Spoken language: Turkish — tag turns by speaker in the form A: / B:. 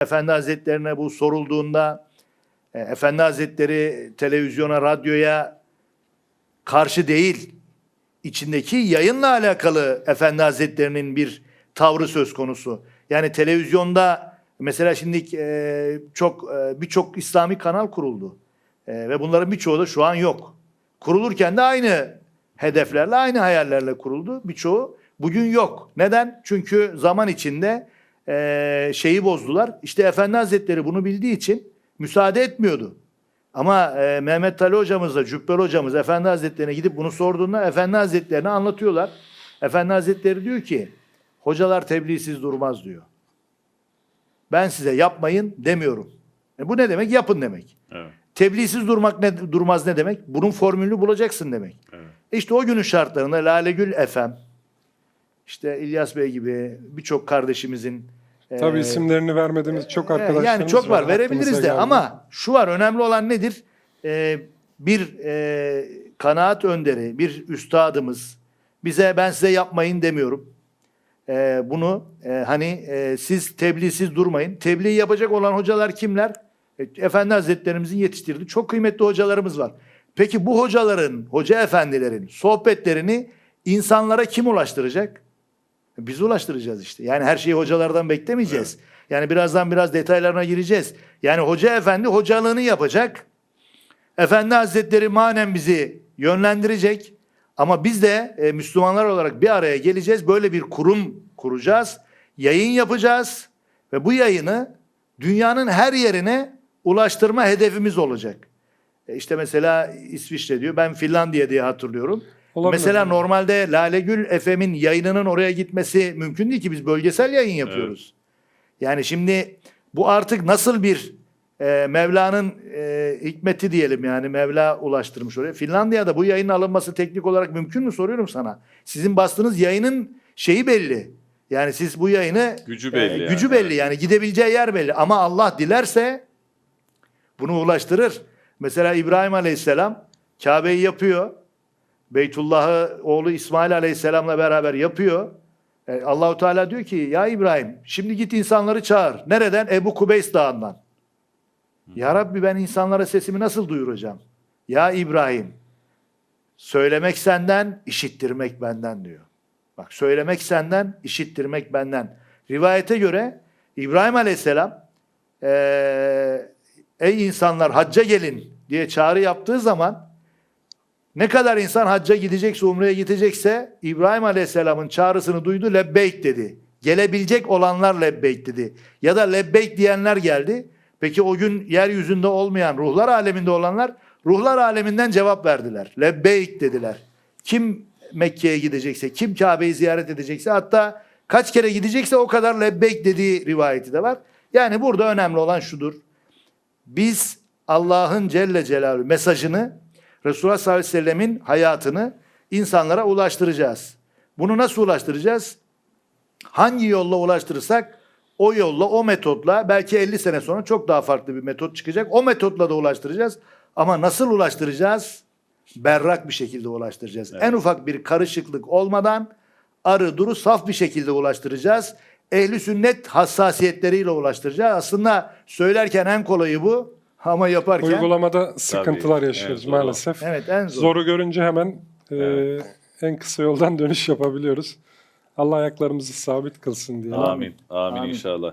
A: Efendi Hazretlerine bu sorulduğunda e, Efendi Hazretleri televizyona, radyoya karşı değil, içindeki yayınla alakalı Efendi Hazretlerinin bir tavrı söz konusu. Yani televizyonda mesela şimdi e, çok e, birçok İslami kanal kuruldu. E, ve bunların birçoğu da şu an yok. Kurulurken de aynı hedeflerle, aynı hayallerle kuruldu. Birçoğu bugün yok. Neden? Çünkü zaman içinde e, şeyi bozdular. İşte Efendi Hazretleri bunu bildiği için müsaade etmiyordu. Ama e, Mehmet Ali hocamızla Cübbel hocamız Efendi Hazretlerine gidip bunu sorduğunda Efendi Hazretlerine anlatıyorlar. Efendi Hazretleri diyor ki hocalar tebliğsiz durmaz diyor. Ben size yapmayın demiyorum. E, bu ne demek? Yapın demek.
B: Evet.
A: Tebliğsiz durmak ne, durmaz ne demek? Bunun formülünü bulacaksın demek.
B: Evet.
A: İşte o günün şartlarında Lale Gül Efem, işte İlyas Bey gibi birçok kardeşimizin
C: Tabii
A: e,
C: isimlerini vermediğimiz çok
A: ee,
C: arkadaşlarımız
A: Yani çok var, verebiliriz
C: aklımıza
A: de
C: geldi.
A: ama şu var önemli olan nedir? Ee, bir e, kanaat önderi, bir üstadımız bize ben size yapmayın demiyorum. Ee, bunu e, hani e, siz tebliğsiz durmayın. Tebliğ yapacak olan hocalar kimler? E, Efendi Hazretlerimizin yetiştirdiği çok kıymetli hocalarımız var. Peki bu hocaların, hoca efendilerin sohbetlerini insanlara kim ulaştıracak? Biz ulaştıracağız işte. Yani her şeyi hocalardan beklemeyeceğiz. Yani birazdan biraz detaylarına gireceğiz. Yani hoca efendi hocalığını yapacak. Efendi Hazretleri manen bizi yönlendirecek. Ama biz de e, Müslümanlar olarak bir araya geleceğiz. Böyle bir kurum kuracağız. Yayın yapacağız. Ve bu yayını dünyanın her yerine ulaştırma hedefimiz olacak. E işte mesela İsviçre diyor. Ben Finlandiya diye hatırlıyorum.
C: Olabilir.
A: Mesela normalde Lale Gül FM'in yayınının oraya gitmesi mümkün değil ki biz bölgesel yayın yapıyoruz. Yani şimdi bu artık nasıl bir e, Mevla'nın e, hikmeti diyelim yani Mevla ulaştırmış oraya. Finlandiya'da bu yayının alınması teknik olarak mümkün mü soruyorum sana. Sizin bastığınız yayının şeyi belli. Yani siz bu yayını
B: Gücü belli
A: e,
B: yani,
A: gücü belli
B: evet.
A: yani gidebileceği yer belli. Ama Allah dilerse bunu ulaştırır. Mesela İbrahim Aleyhisselam Kabe'yi yapıyor. Beytullah'ı oğlu İsmail Aleyhisselam'la beraber yapıyor. E, Allahu Teala diyor ki ya İbrahim şimdi git insanları çağır. Nereden? Ebu Kubeys Dağı'ndan. Ya Rabbi ben insanlara sesimi nasıl duyuracağım? Ya İbrahim söylemek senden, işittirmek benden diyor. Bak söylemek senden, işittirmek benden. Rivayete göre İbrahim Aleyhisselam eee, ey insanlar hacca gelin diye çağrı yaptığı zaman ne kadar insan hacca gidecekse, umreye gidecekse İbrahim Aleyhisselam'ın çağrısını duydu, lebbeyk dedi. Gelebilecek olanlar lebbeyk dedi. Ya da lebbeyk diyenler geldi. Peki o gün yeryüzünde olmayan, ruhlar aleminde olanlar ruhlar aleminden cevap verdiler. Lebbeyk dediler. Kim Mekke'ye gidecekse, kim Kabe'yi ziyaret edecekse hatta kaç kere gidecekse o kadar lebbeyk dediği rivayeti de var. Yani burada önemli olan şudur. Biz Allah'ın Celle Celaluhu mesajını Resulullah sallallahu aleyhi ve sellemin hayatını insanlara ulaştıracağız. Bunu nasıl ulaştıracağız? Hangi yolla ulaştırırsak o yolla, o metotla belki 50 sene sonra çok daha farklı bir metot çıkacak. O metotla da ulaştıracağız. Ama nasıl ulaştıracağız? Berrak bir şekilde ulaştıracağız. En ufak bir karışıklık olmadan arı duru saf bir şekilde ulaştıracağız. Ehli sünnet hassasiyetleriyle ulaştıracağız. Aslında söylerken en kolayı bu ama yaparken
C: Uygulamada sıkıntılar
B: Tabii,
C: yaşıyoruz
B: o.
C: maalesef.
A: evet en zor.
C: Zoru görünce hemen e,
B: Evet.
C: en kısa yoldan dönüş yapabiliyoruz. Allah ayaklarımızı sabit kılsın diye.
B: Amin. Amin
A: Amin.
B: inşallah.